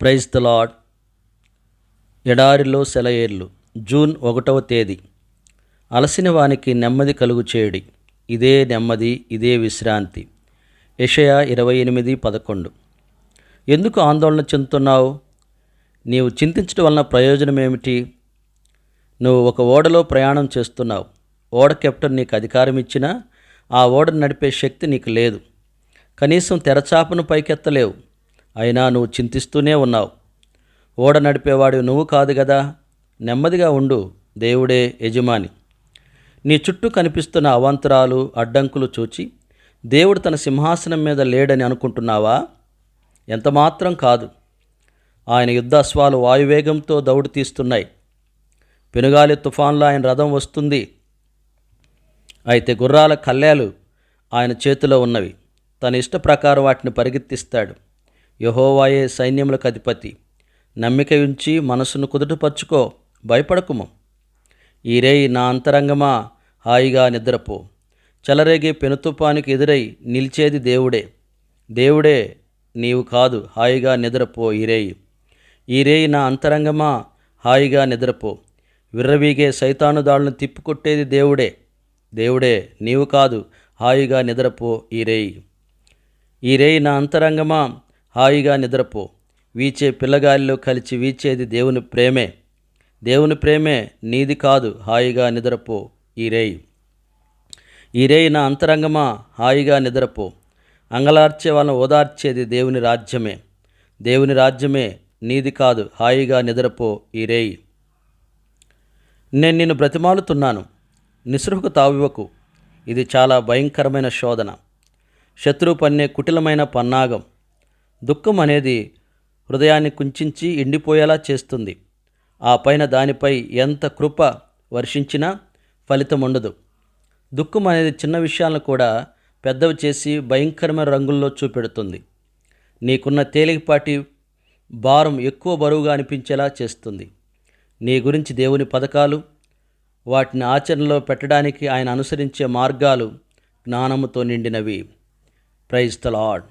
Praise the lord ఎడారిలో సెలయేర్లు. June ఒకటవ తేదీ. అలసిన వానికి నెమ్మది కలుగు చేయడి. ఇదే నెమ్మది ఇదే విశ్రాంతి. యెషయా ఇరవై ఎనిమిది పదకొండు. ఎందుకు ఆందోళన చెందుతున్నావు? నీవు చింతించడం వలన ప్రయోజనం ఏమిటి నువ్వు ఒక ఓడలో ప్రయాణం చేస్తున్నావు. ఓడ కెప్టెన్ నీకు అధికారం ఇచ్చినా ఆ ఓడను నడిపే శక్తి నీకు లేదు. కనీసం తెరచాపను పైకెత్తలేవు. అయినా నువ్వు చింతిస్తూనే ఉన్నావు. ఓడ నడిపేవాడు నువ్వు కాదు కదా నెమ్మదిగా ఉండు దేవుడే యజమాని. నీ చుట్టూ కనిపిస్తున్న అవాంతరాలు అడ్డంకులు చూచి దేవుడు తన సింహాసనం మీద లేడని అనుకుంటున్నావా? ఎంతమాత్రం కాదు. ఆయన యుద్ధాశ్వాలు వాయువేగంతో దౌడు తీస్తున్నాయి. పెనుగాలి తుఫాన్లో ఆయన రథం వస్తుంది. అయితే గుర్రాల కళ్యాలు ఆయన చేతిలో ఉన్నవి. తన ఇష్ట ప్రకారం వాటిని పరిగెత్తిస్తాడు. యహోవాయే సైన్యములకు అధిపతి. నమ్మిక ఉంచి మనసును కుదుటపరుచుకో భయపడకుము. ఈ రేయి నా అంతరంగమా హాయిగా నిద్రపో. చెలరేగే పెనుతుపానికి ఎదురై నిలిచేది దేవుడే. దేవుడే నీవు కాదు హాయిగా నిద్రపో ఈరేయి ఈరేయి ఈ రేయి నా అంతరంగమా హాయిగా నిద్రపో. విర్రవీగే సైతాను దాడులను తిప్పికొట్టేది దేవుడే. దేవుడే నీవు కాదు హాయిగా నిద్రపో ఈరేయి ఈరేయి ఈ రేయి నా అంతరంగమా హాయిగా నిద్రపో. వీచే పిల్లగాలిలో కలిసి వీచేది దేవుని ప్రేమే. దేవుని ప్రేమే నీది కాదు హాయిగా నిద్రపో ఈ రేయి ఈ రేయి నా అంతరంగమా హాయిగా నిద్రపో. అంగలార్చే వాళ్ళని ఓదార్చేది దేవుని రాజ్యమే. దేవుని రాజ్యమే నీది కాదు హాయిగా నిద్రపో ఈ రేయి నేను నిన్ను బ్రతిమాలుతున్నాను నిస్పృహకు తావివకు ఇది చాలా భయంకరమైన శోధన. శత్రువు పన్నే కుటిలమైన పన్నాగం. దుఃఖం అనేది హృదయాన్ని కుంచించి ఎండిపోయేలా చేస్తుంది. ఆ పైన దానిపై ఎంత కృప వర్షించినా ఫలితం ఉండదు. దుఃఖం అనేది చిన్న విషయాలను కూడా పెద్దవి చేసి భయంకరమైన రంగుల్లో చూపెడుతుంది. నీకున్న తేలికపాటి భారం ఎక్కువ బరువుగా అనిపించేలా చేస్తుంది. నీ గురించి దేవుని పథకాలు వాటిని ఆచరణలో పెట్టడానికి ఆయన అనుసరించే మార్గాలు జ్ఞానముతో నిండినవి. Praise the lord